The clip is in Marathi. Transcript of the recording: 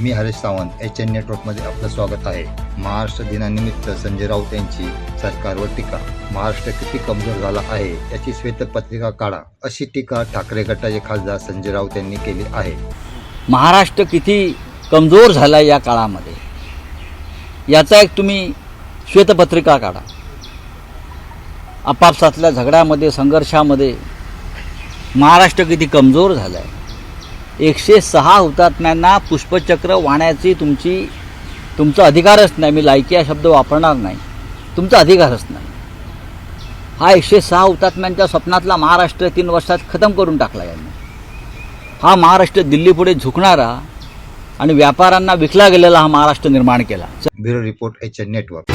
मी हरेश सावंत एच एन नेटवर्कमध्ये आपलं स्वागत आहे. महाराष्ट्र दिनानिमित्त संजय राऊत यांची सरकारवर टीका. महाराष्ट्र किती कमजोर झाला आहे याची श्वेतपत्रिका काढा. अशी टीका ठाकरे गटाचे खासदार संजय राऊत यांनी केली आहे. महाराष्ट्र किती कमजोर झाला या काळामध्ये? याचा एक तुम्ही श्वेतपत्रिका काढा. आपापसातल्या झगड्यामध्ये संघर्षामध्ये महाराष्ट्र किती कमजोर झाला आहे एकशे सहा हुतात्म्यांना पुष्पचक्र वाहण्याची तुमची तुमचा अधिकारच नाही. मी लायकी हा शब्द वापरणार नाही. तुमचा अधिकारच नाही. हा एकशे सहा हुतात्म्यांच्या स्वप्नातला महाराष्ट्र तीन वर्षात खतम करून टाकला यांनी. हा महाराष्ट्र दिल्लीपुढे झुकणारा आणि व्यापाऱ्यांना विकला गेलेला हा महाराष्ट्र निर्माण केला. Bureau report H network.